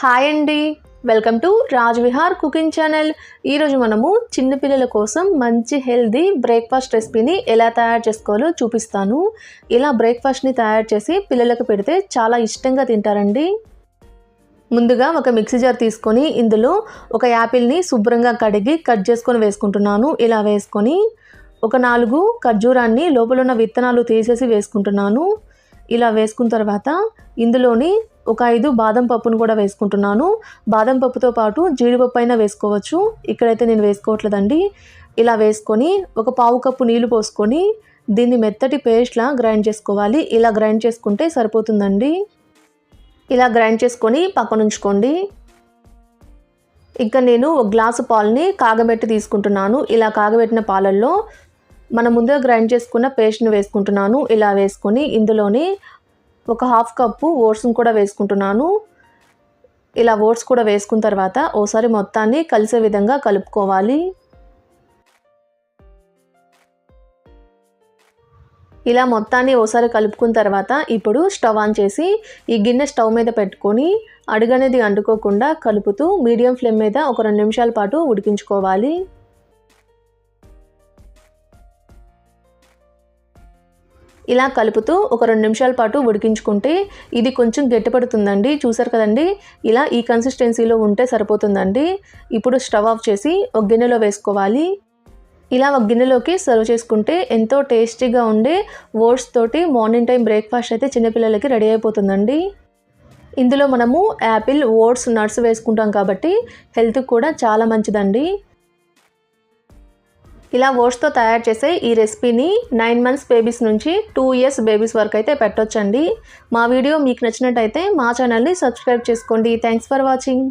Hi అండి. Welcome to Raj Vihar cooking channel. ఈరోజు మనము చిన్నపిల్లల కోసం మంచి హెల్దీ బ్రేక్ఫాస్ట్ రెసిపీని ఎలా తయారు చేసుకోవాలో చూపిస్తాను. ఇలా బ్రేక్ఫాస్ట్ని తయారు చేసి పిల్లలకు పెడితే చాలా ఇష్టంగా తింటారండి. ముందుగా ఒక మిక్సీ జార్ తీసుకొని ఇందులో ఒక యాపిల్ని శుభ్రంగా కడిగి కట్ చేసుకొని వేసుకుంటున్నాను. ఇలా వేసుకొని ఒక నాలుగు ఖర్జూరాన్ని లోపల ఉన్న విత్తనాలు తీసేసి వేసుకుంటున్నాను. ఇలా వేసుకున్న తర్వాత ఇందులోని ఒక ఐదు బాదం పప్పును కూడా వేసుకుంటున్నాను. బాదం పప్పుతో పాటు జీడిపప్పు అయినా వేసుకోవచ్చు. ఇక్కడైతే నేను వేసుకోవట్లేదండి. ఇలా వేసుకొని ఒక పావు కప్పు నీళ్ళు పోసుకొని దీన్ని మెత్తటి పేస్ట్లా గ్రైండ్ చేసుకోవాలి. ఇలా గ్రైండ్ చేసుకుంటే సరిపోతుందండి. ఇలా గ్రైండ్ చేసుకొని పక్కన ఉంచుకోండి. ఇంకా నేను ఒక గ్లాసు పాలని కాగబెట్టి తీసుకుంటున్నాను. ఇలా కాగబెట్టిన పాలల్లో మనం ముందుగా గ్రైండ్ చేసుకున్న పేస్ట్ని వేసుకుంటున్నాను. ఇలా వేసుకొని ఇందులోని ఒక హాఫ్ కప్పు ఓట్స్ని కూడా వేసుకుంటున్నాను. ఇలా ఓట్స్ కూడా వేసుకున్న తర్వాత ఓసారి మొత్తాన్ని కలిసే విధంగా కలుపుకోవాలి. ఇలా మొత్తాన్ని ఓసారి కలుపుకున్న తర్వాత ఇప్పుడు స్టవ్ ఆన్ చేసి ఈ గిన్నె స్టవ్ మీద పెట్టుకొని అడుగనేది అంటుకోకుండా కలుపుతూ మీడియం ఫ్లేమ్ మీద ఒక రెండు నిమిషాల పాటు ఉడికించుకోవాలి. ఇలా కలుపుతూ ఒక రెండు నిమిషాల పాటు ఉడికించుకుంటే ఇది కొంచెం గట్టిపడుతుందండి. చూసారు కదండి? ఇలా ఈ కన్సిస్టెన్సీలో ఉంటే సరిపోతుందండి. ఇప్పుడు స్టవ్ ఆఫ్ చేసి ఒక గిన్నెలో వేసుకోవాలి. ఇలా ఒక గిన్నెలోకి సర్వ్ చేసుకుంటే ఎంతో టేస్టీగా ఉండే ఓట్స్ తోటి మార్నింగ్ టైం బ్రేక్ఫాస్ట్ అయితే చిన్నపిల్లలకి రెడీ అయిపోతుందండి. ఇందులో మనము యాపిల్ ఓట్స్ నట్స్ వేసుకుంటాం కాబట్టి హెల్త్కి కూడా చాలా మంచిదండి. ఇలా ఓట్స్తో తయారు చేసే ఈ రెసిపీని నైన్ మంత్స్ బేబీస్ నుంచి టూ ఇయర్స్ బేబీస్ వరకు అయితే పెట్టొచ్చండి. మా వీడియో మీకు నచ్చినట్టయితే మా ఛానల్ని సబ్స్క్రైబ్ చేసుకోండి. Thanks for watching.